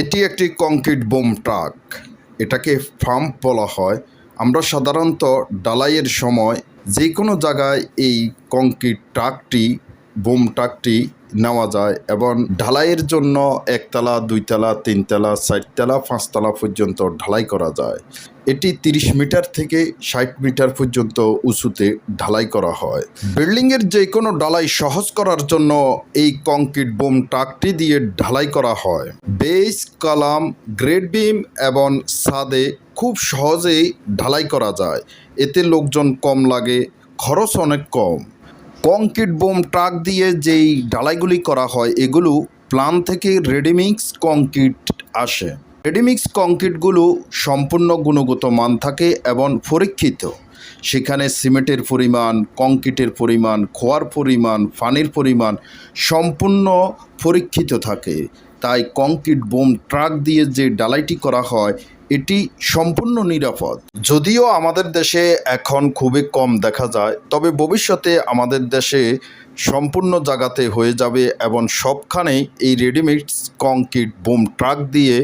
এটি একটি concrete boom truck. এটাকে ফার্ম বলা হয়। আমরা সাধারণত ডালাইয়ের সময় যে কোনো জায়গায় এই কংক্রিট ট্রাকটি, বোম ট্রাকটি নেওয়া যায় এবং ঢালাইয়ের জন্য একতলা, দুইতলা, তিনতলা, চারতলা, পাঁচতলা পর্যন্ত ঢালাই করা যায়। এটি তিরিশ মিটার থেকে ষাট মিটার পর্যন্ত উঁচুতে ঢালাই করা হয়। বিল্ডিংয়ের যে কোনো ঢালাই সহজ করার জন্য এই কংক্রিট বোম ট্রাকটি দিয়ে ঢালাই করা হয়। বেস, কলাম, গ্রেড বিম এবং সাদে খুব সহজেই ঢালাই করা যায়। এতে লোকজন কম লাগে, খরচ অনেক কম। কংক্রিট বোম ট্রাক দিয়ে যেই ঢালাইগুলি করা হয়, এগুলো প্লান থেকে রেডিমিক্স কংক্রিট আসে। রেডিমিক্স কংক্রিটগুলো সম্পূর্ণ গুণগত মান থাকে এবং পরীক্ষিত। সেখানে সিমেন্টের পরিমাণ, কংক্রিটের পরিমাণ, খোয়ার পরিমাণ, পানির পরিমাণ সম্পূর্ণ পরীক্ষিত থাকে। তাই কংক্রিট বোম ট্রাক দিয়ে যে ডালাইটি করা হয় এটি সম্পূর্ণ নিরাপদ। যদিও আমাদের দেশে এখন খুবই কম দেখা যায়, তবে ভবিষ্যতে আমাদের দেশে সম্পূর্ণ জায়গাতে হয়ে যাবে এবং সবখানেই এই রেডিমেড কংক্রিট বোম ট্রাক দিয়ে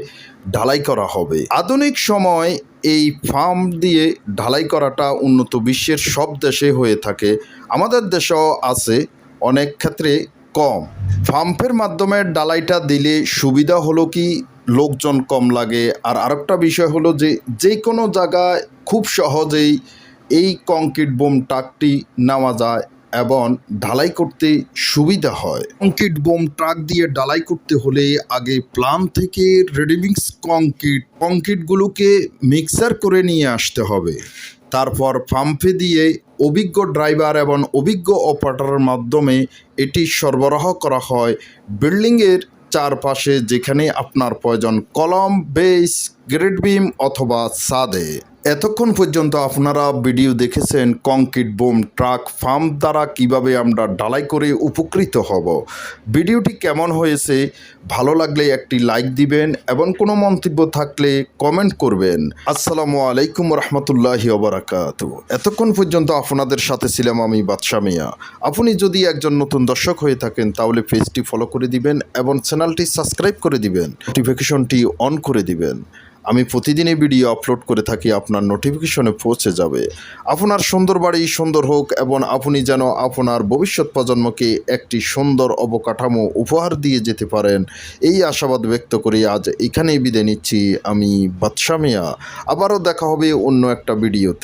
ঢালাই করা হবে। আধুনিক সময় এই ফার্ম দিয়ে ঢালাই করাটা উন্নত বিশ্বের সব দেশে হয়ে থাকে। আমাদের দেশেও আছে অনেক ক্ষেত্রে কম। পাম্পের মাধ্যমে ডালাইটা দিলে সুবিধা হলো কি? লোকজন কম লাগে। আর আরেকটা বিষয় হলো যে যে কোনো জায়গায় খুব সহজেই এই কংক্রিট বোম ট্রাকটি নেওয়া যায় এবং ঢালাই করতে সুবিধা হয়। কংক্রিট বোম ট্রাক দিয়ে ঢালাই করতে হলে আগে প্লাম থেকে রেডিমিক্স কংক্রিট, কংক্রিটগুলোকে মিক্সার করে নিয়ে আসতে হবে। তারপর পাম্পে দিয়ে অভিজ্ঞ ড্রাইভার এবং অভিজ্ঞ অপারেটরের মাধ্যমে এটি সরবরাহ করা হয়। বিল্ডিংয়ের চারপাশে যেখানে আপনার প্রয়োজন কলম বেস গ্রেড বিম অথবা সাদে। এতক্ষণ পর্যন্ত আপনারা ভিডিও দেখেছেন কংক্রিট বোম ট্রাক ফার্ম দ্বারা কীভাবে আমরা ঢালাই করে উপকৃত হব। ভিডিওটি কেমন হয়েছে, ভালো লাগলে একটি লাইক দিবেন এবং কোনো মন্তব্য থাকলে কমেন্ট করবেন। আসসালামু আলাইকুম রহমতুল্লাহি ওবরাকাত। এতক্ষণ পর্যন্ত আপনাদের সাথে ছিলাম আমি বাদশা মিয়া। আপনি যদি একজন নতুন দর্শক হয়ে থাকেন, তাহলে পেজটি ফলো করে দিবেন এবং চ্যানেলটি সাবস্ক্রাইব করে দিবেন। নোটিফিকেশনটি অন করে দিবেন। আমি প্রতিদিনই ভিডিও আপলোড করে থাকি, আপনার নোটিফিকেশনে পৌঁছে যাবে। আপনার সুন্দর বাড়ি সুন্দর হোক এবং আপনি যেন আপনার ভবিষ্যৎ প্রজন্মকে একটি সুন্দর অবকাঠামো উপহার দিয়ে যেতে পারেন, এই আশাবাদ ব্যক্ত করে আজ এখানেই বিদায় নিচ্ছি আমি বাদশামিয়া আবারও দেখা হবে অন্য একটা ভিডিওতে